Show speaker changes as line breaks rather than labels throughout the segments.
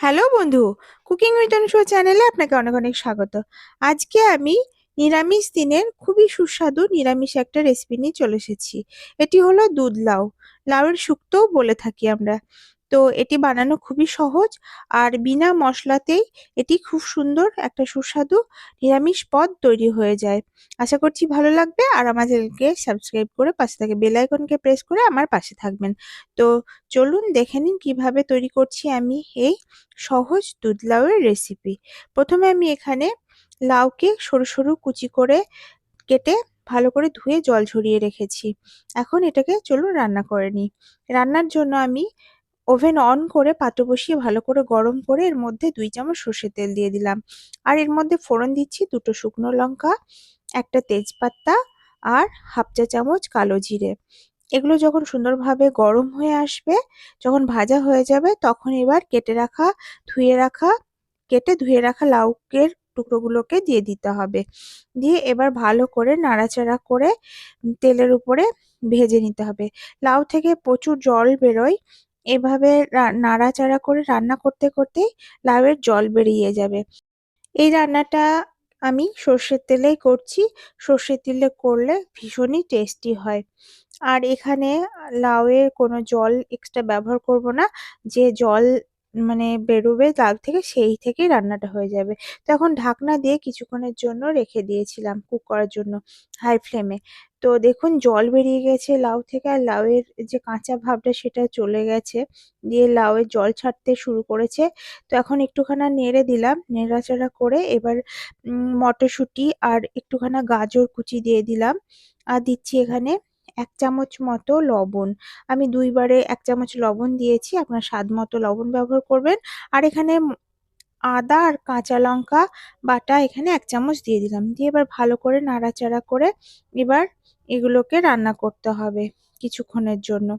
Hello বন্ধু cooking with অনুষ চ্যানেলে আপনাকে অনেক অনেক স্বাগত। আজকে আমি নিরামিষ দিনের খুবই সুস্বাদু নিরামিষ একটা রেসিপি নিয়ে চলে এসেছি। এটি হলো দুধ লাউ। লাউয়ের শুক্তোও বলে থাকি আমরা। তো এটি বানানো খুবই সহজ। আর বিনা মশলাতেই এটি খুব সুন্দর একটা সুস্বাদু নিরামিষ পদ তৈরি হয়ে যায়। আশা করছি ভালো লাগবে। আর চ্যানেলকে সাবস্ক্রাইব করে পাশে থাকে বেল আইকনকে প্রেস করে আমার পাশে থাকবেন। তো চলুন দেখে নিন কীভাবে তৈরি করছি আমি এই সহজ দুধ লাউয়ের রেসিপি প্রথমে আমি এখানে লাউকে সরু সরু কুচি করে কেটে ভালো করে ধুয়ে জল ঝরিয়ে রেখেছি। এখন এটাকে চলুন রান্না করে নিই। রান্নার জন্য আমি ওভেন অন করে পাত্র বসিয়ে ভালো করে গরম করে এর মধ্যে দুই চামচ সর্ষের তেল দিয়ে দিলাম। আর এর মধ্যে ফোড়ন দিচ্ছি দুটো শুকনো লঙ্কা, একটা তেজপাতা আর হাফ চা চামচ কালো জিরে। এগুলো যখন সুন্দরভাবে গরম হয়ে আসবে, যখন ভাজা হয়ে যাবে, তখন এবার কেটে রাখা, ধুয়ে রাখা, কেটে ধুয়ে রাখা লাউকের টুকরোগুলোকে দিয়ে দিতে হবে। দিয়ে এবার ভালো করে নাড়াচাড়া করে তেলের উপরে ভেজে নিতে হবে। লাউ থেকে প্রচুর জল বেরোয় এভাবে নাড়াচাড়া করে রান্না করতে করতেই লাউয়ের জল বেরিয়ে যাবে। এই রান্নাটা আমি সর্ষের তেলেই করছি। সর্ষের তেলে করলে ভীষণই টেস্টি হয়। আর এখানে লাউয়ের কোনো জল এক্সট্রা ব্যবহার করব না। যে জল মানে বেরোবে লাউ থেকে সেই থেকেই রান্নাটা হয়ে যাবে। তো এখন ঢাকনা দিয়ে কিছুক্ষণের জন্য রেখে দিয়েছিলাম কুক করার জন্য হাই ফ্লেমে। তো দেখুন, জল বেরিয়ে গেছে লাউ থেকে আর লাউয়ের যে কাঁচা ভাবটা সেটা চলে গেছে। দিয়ে লাউয়ের জল ছাড়তে শুরু করেছে। তো এখন একটুখানা নেড়ে দিলাম, নেড়াচাড়া করে এবার মটরশুঁটি আর একটুখানা গাজর কুচি দিয়ে দিলাম। আর দিচ্ছি এখানে এক চামচ মতো লবণ। আমি দুইবারে এক চামচ লবণ দিয়েছি, আপনার স্বাদ মতো লবণ ব্যবহার করবেন। আর এখানে আদা আর কাঁচা লঙ্কা বাটা এখানে এক চামচ দিয়ে দিলাম। দিয়ে এবার ভালো করে নাড়াচাড়া করে এবার এগুলোকে রান্না করতে হবে কিছুক্ষণের জন্য।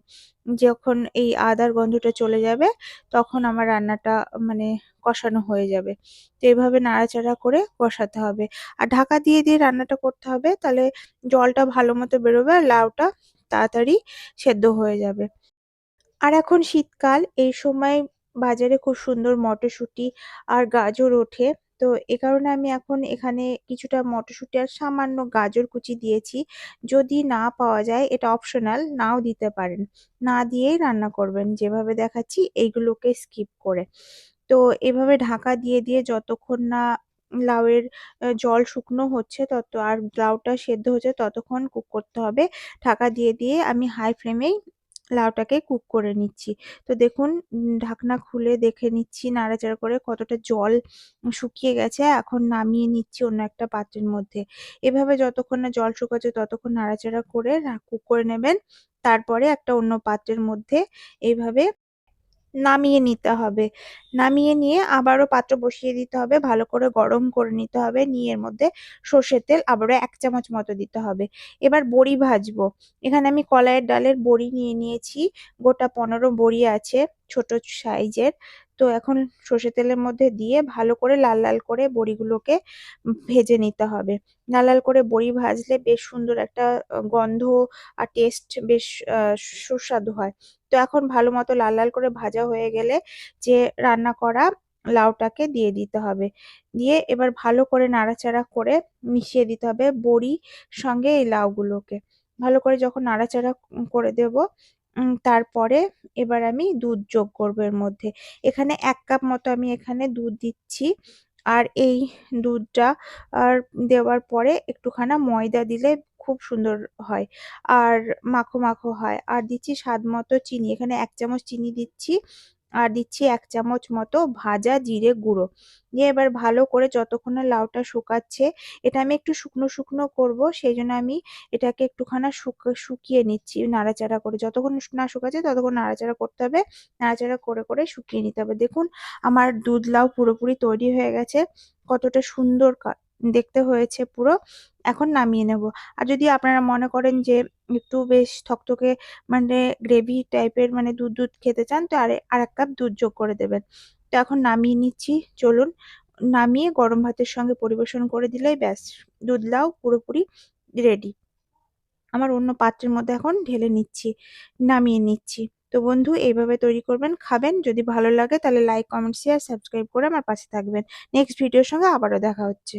যখন এই আদার গন্ধটা চলে যাবে, তখন আমার রান্নাটা মানে কষানো হয়ে যাবে। তো এইভাবে নাড়াচাড়া করে কষাতে হবে। আর ঢাকা দিয়ে দিয়ে রান্নাটা করতে হবে, তাহলে জলটা ভালো মতো বেরোবে আর লাউটা তাড়াতাড়ি সেদ্ধ হয়ে যাবে। আর এখন শীতকাল, এই সময় বাজারে খুব সুন্দর মটরশুঁটি আর গাজর ওঠে। তো এ কারণে আমি এখন এখানে কিছুটা মটরশুঁটি আর সামান্য গাজর কুচি দিয়েছি। যদি না পাওয়া যায়, এটা অপশনাল নাও দিতে পারেন। না দিয়েই রান্না করবেন, যেভাবে দেখাচ্ছি এইগুলোকে স্কিপ করে। তো এভাবে ঢাকা দিয়ে দিয়ে যতক্ষণ না লাউয়ের জল শুকনো হচ্ছে, তত, আর লাউটা সেদ্ধ হচ্ছে, ততক্ষণ কুক করতে হবে। ঢাকা দিয়ে দিয়ে আমি হাই ফ্লেমেই লাউটাকে কুক করে নিচ্ছি। তো দেখুন ঢাকনা খুলে দেখে নিচ্ছি নাড়াচাড়া করে কতটা জল শুকিয়ে গেছে, এখন নামিয়ে নিচ্ছি অন্য একটা পাত্রের মধ্যে। এভাবে যতক্ষণ না জল শুকাচ্ছে ততক্ষণ নাড়াচাড়া করে কুক করে নেবেন। তারপরে একটা অন্য পাত্রের মধ্যে এইভাবে নামিয়ে নিতে হবে। নামিয়ে নিয়ে আবারও পাত্র বসিয়ে দিতে হবে, ভালো করে গরম করে নিতে হবে, নিয়ে এর মধ্যে সর্ষের তেল আবারও এক চামচ মতো দিতে হবে। এবার বড়ি ভাজবো। এখানে আমি কলাইয়ের ডালের বড়ি নিয়ে নিয়েছি। গোটা পনেরো বড়ি আছে, ছোট সাইজের। তো এখন সর্ষের তেলের মধ্যে দিয়ে ভালো করে লাল লাল করে বড়িগুলোকে ভেজে নিতে হবে। লাল লাল করে বড়ি ভাজলে বেশ সুন্দর একটা গন্ধ আর টেস্ট বেশ সুস্বাদু হয়। তো এখন ভালো মতো লাল লাল করে ভাজা হয়ে গেলে যে রান্না করা লাউটাকে দিয়ে দিতে হবে। দিয়ে এবার ভালো করে নাড়াচাড়া করে মিশিয়ে দিতে হবে বড়ি সঙ্গে এই লাউগুলোকে। ভালো করে যখন নাড়াচাড়া করে দেব তারপরে এবার আমি দুধ যোগ করব এর মধ্যে। এখানে এক কাপ মতো আমি এখানে দুধ দিচ্ছি। আর এই দুধটা, আর দেওয়ার পরে একটুখানা ময়দা দিলে খুব সুন্দর হয়। আর মাখো মাখো হয়। আর দিচ্ছি স্বাদ মতো চিনি। এখানে এক চামচ চিনি দিচ্ছি। আর দিচ্ছি এক চামচ মতো ভাজা জিরে গুঁড়ো। দিয়ে এবার ভালো করে যতক্ষণ লাউটা শুকাচ্ছে, এটা আমি একটু শুকনো শুকনো করব সেই জন্য আমি এটাকে একটুখানা শুকিয়ে নিচ্ছি নাড়াচাড়া করে। যতক্ষণ না শুকাচ্ছে ততক্ষণ নাড়াচাড়া করতে হবে। নাড়াচাড়া করে করে শুকিয়ে নিতে হবে। দেখুন, আমার দুধ লাউ পুরোপুরি তৈরি হয়ে গেছে। কতটা সুন্দর দেখতে হয়েছে পুরো, এখন নামিয়ে নেব। আর যদি আপনারা মনে করেন যে একটু বেশ থকথকে মানে গ্রেভি টাইপের মানে দুধ দুধ খেতে চান, তো আরে আর এক কাপ দুধ যোগ করে দেবেন। তো এখন নামিয়ে নিচ্ছি, চলুন। নামিয়ে গরম ভাতের সঙ্গে পরিবেশন করে দিলেই ব্যাস, দুধ লাউ পুরোপুরি রেডি আমার অন্য পাত্রের মধ্যে এখন ঢেলে নিচ্ছি, নামিয়ে নিচ্ছি। তো বন্ধু, এইভাবে তৈরি করবেন, খাবেন, যদি ভালো লাগে তাহলে লাইক কমেন্ট শেয়ার সাবস্ক্রাইব করে আমার পাশে থাকবেন। নেক্সট ভিডিওর সঙ্গে আবারও দেখা হচ্ছে।